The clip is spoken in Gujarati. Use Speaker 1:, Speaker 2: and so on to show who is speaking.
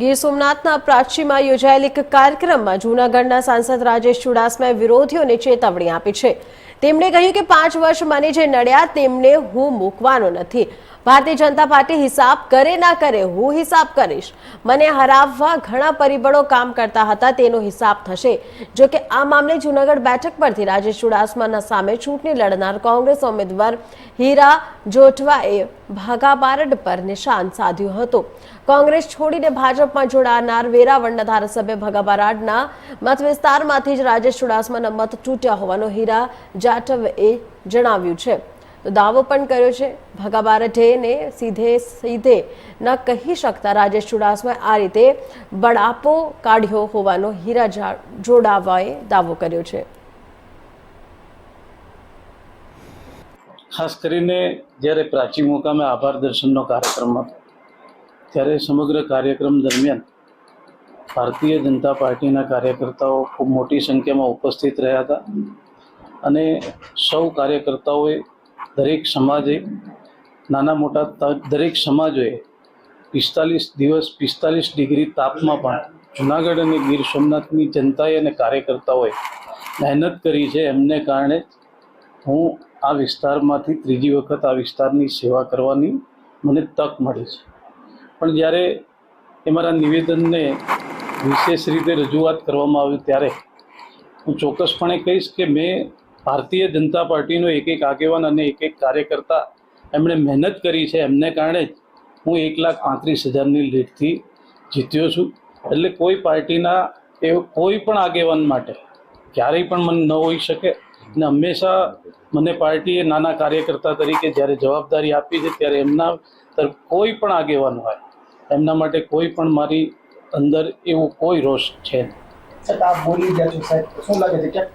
Speaker 1: ગીર સોમનાથના પ્રાચીમાં યોજાયેલ એક કાર્યક્રમમાં જૂનાગઢના સાંસદ રાજેશ ચુડાસમાએ વિરોધીઓને ચેતવણી આપી છે. તેમણે કહ્યું કે પાંચ વર્ષ મને જે નડ્યા તેમને હું મૂકવાનો નથી. ભારતીય જનતા પાર્ટી હિસાબ કરે ના કરે, હું હિસાબ કરીશ. મને હરાવવા ઘણા પરિબળો કામ કરતા હતા, તેનો હિસાબ થશે. જો કે આ મામલે જૂનાગઢ બેઠક પરથી રાજેશ ચુડાસમાના સામે ચૂંટણી લડનાર કોંગ્રેસ ઉમેદવાર હીરા જોઠવાએ ભાગાબારડ પર નિશાન સાધ્યું હતું. કોંગ્રેસ છોડીને ભાજપમાં જોડાનાર વેરાવળના ધારાસભ્ય ભગા બારાડના મત વિસ્તારમાંથી જ રાજેશ ચુડાસમાના મત તૂટ્યા હોવાનું હીરા જાટવે જણાવ્યું છે. તો દાવો પણ કર્યો છે. ભગા બારઠેને સીધે સીધે ન કહી શકતા રાજેશ ચુડાસમાએ આ રીતે બળાપો કાઢ્યો હોવાનો હીરા જોડાવાએ દાવો કર્યો છે.
Speaker 2: ખાસ કરીને જ્યારે પ્રાચી મુકામે આભાર દર્શનનો કાર્યક્રમ હતો, ત્યારે સમગ્ર કાર્યક્રમ દરમિયાન ભારતીય જનતા પાર્ટીના કાર્યકર્તાઓ ખૂબ મોટી સંખ્યામાં ઉપસ્થિત રહ્યા હતા અને સૌ કાર્યકર્તાઓએ દરેક સમાજે, નાના મોટા દરેક સમાજોએ પિસ્તાલીસ દિવસ, પિસ્તાલીસ ડિગ્રી તાપમાં પણ જુનાગઢ અને ગીર સોમનાથની જનતાએ અને કાર્યકર્તાઓએ મહેનત કરી છે. એમને કારણે હું આ વિસ્તારમાંથી ત્રીજી વખત આ વિસ્તારની સેવા કરવાની મને તક મળી છે. પણ જ્યારે એ મારા નિવેદનને વિશેષ રીતે રજૂઆત કરવામાં આવી ત્યારે હું ચોક્કસપણે કહીશ કે મેં ભારતીય જનતા પાર્ટીનો એક એક આગેવાન અને એક એક કાર્યકર્તા એમણે મહેનત કરી છે. એમને કારણે હું એક લાખ પાંત્રીસ હજારની લીડથી જીત્યો છું. એટલે કોઈ પાર્ટીના એ કોઈ પણ આગેવાન માટે ક્યારેય પણ મને ન હોઈ શકે. અને હંમેશા મને પાર્ટીએ નાના કાર્યકર્તા તરીકે જ્યારે જવાબદારી આપી છે ત્યારે એમના તરફ કોઈ પણ આગેવાન હોય, એમના માટે કોઈ પણ મારી અંદર એવું કોઈ રોષ છે નહીં.
Speaker 3: છતાં બોલી ગયા છો સાહેબ. શું લાગે છે? ક્યાંક